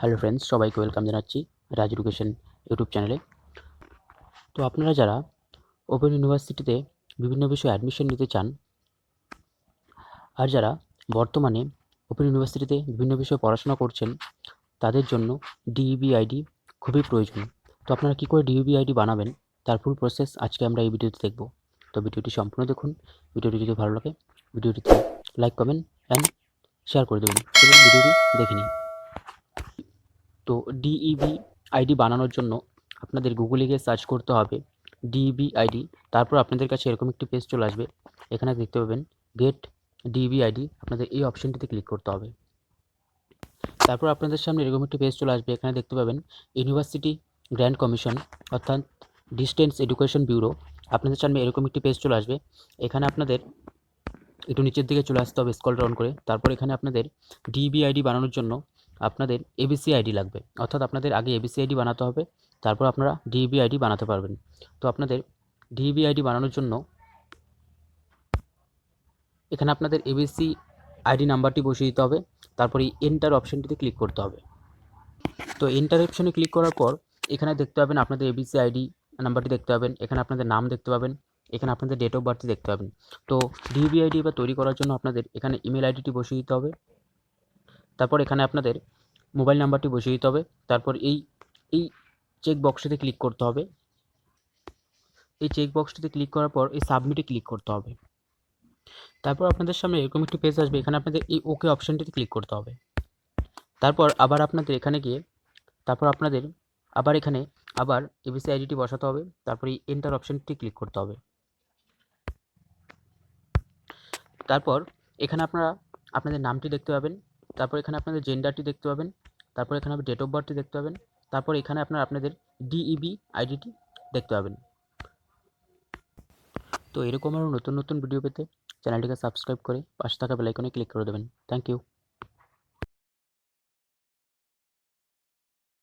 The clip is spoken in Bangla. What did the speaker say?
হ্যালো ফ্রেন্ডস, সবাইকে ওয়েলকাম জানাচ্ছি রাজ এডুকেশন ইউটিউব চ্যানেলে। তো আপনারা যারা ওপেন ইউনিভার্সিটিতে বিভিন্ন বিষয়ে অ্যাডমিশন নিতে চান, আর যারা বর্তমানে ওপেন ইউনিভার্সিটিতে বিভিন্ন বিষয়ে পড়াশোনা করছেন, তাদের জন্য ডিইবি আইডি খুবই প্রয়োজন। তো আপনারা কী করে ডিইবি আইডি বানাবেন, তার ফুল প্রসেস আজকে আমরা এই ভিডিওতে দেখব। তো ভিডিওটি সম্পূর্ণ দেখুন, ভিডিওটি যদি ভালো লাগে, ভিডিওটিতে লাইক কমেন্ট অ্যান্ড শেয়ার করে দেবেন। ভিডিওটি দেখে নিন তো ডিইবি আইডি বানানোর জন্য আপনাদের গুগলে গিয়ে সার্চ করতে হবে ডিইবি আইডি তারপর আপনাদের কাছে এরকম একটি পেজ চলে আসবে। এখানে দেখতে পাবেন গেট ডিইবি আইডি আপনাদের এই অপশনটিতে ক্লিক করতে হবে। তারপর আপনাদের সামনে এরকম একটি পেজ চলে আসবে, এখানে দেখতে পাবেন ইউনিভার্সিটি গ্র্যান্ড কমিশন অর্থাৎ ডিস্টেন্স এডুকেশন ব্যুরো আপনাদের সামনে এরকম একটি পেজ চলে আসবে, এখানে আপনাদের একটু নিচের দিকে চলে আসতে হবে স্কল ডাউন করে। তারপর এখানে আপনাদের ডিবি আইডি বানানোর জন্য আপনাদের এবিসি আইডি লাগবে। অর্থাৎ আপনাদের আগে এবিসি আইডি বানাতে হবে, তারপর আপনারা ডিবি আইডি বানাতে পারবেন। তো আপনাদের ডিবি আইডি বানানোর জন্য এখানে আপনাদের এবিসি আইডি নাম্বারটি বসিয়ে দিতে হবে, তারপরে এন্টার অপশানটিতে ক্লিক করতে হবে। তো এন্টার অপশানে ক্লিক করার পর এখানে দেখতে পাবেন আপনাদের এবিসি আইডি নাম্বারটি দেখতে পাবেন, এখানে আপনাদের নাম দেখতে পাবেন, এখানে আপনাদের ডেট অফ বার্থটি দেখতে পাবেন। তো ডিবি আইডি বা তৈরি করার জন্য আপনাদের এখানে ইমেল আইডিটি বসিয়ে দিতে হবে। তারপর এখানে আপনাদের মোবাইল নাম্বারটি বসিয়ে দিতে হবে। তারপর এই এই চেক বক্সটিতে ক্লিক করতে হবে। এই চেক বক্সটিতে ক্লিক করার পর এই সাবমিটে ক্লিক করতে হবে। তারপর আপনাদের সামনে এরকম একটি পেজ আসবে, এখানে আপনাদের এই ওকে অপশানটিতে ক্লিক করতে হবে। তারপর আবার আপনাদের এখানে গিয়ে, তারপর আপনাদের আবার এখানে আবার এবিসি আইডিটি বসাতে হবে। তারপর এই এন্টার অপশানটি ক্লিক করতে হবে। তারপর এখানে আপনারা, আপনাদের নামটি দেখতে পাবেন। তারপর এখানে আপনাদের জেন্ডারটি দেখতে পাবেন, তারপর এখানে আপনি ডেট অফ বার্থটি দেখতে পাবেন, তারপর এখানে আপনার আপনাদের ডিইবি আইডিটি দেখতে পাবেন। তো এরকম আরও নতুন নতুন ভিডিও পেতে চ্যানেলটিকে সাবস্ক্রাইব করে পাশে থাকা বেলাইকনে ক্লিক করে দেবেন। Thank you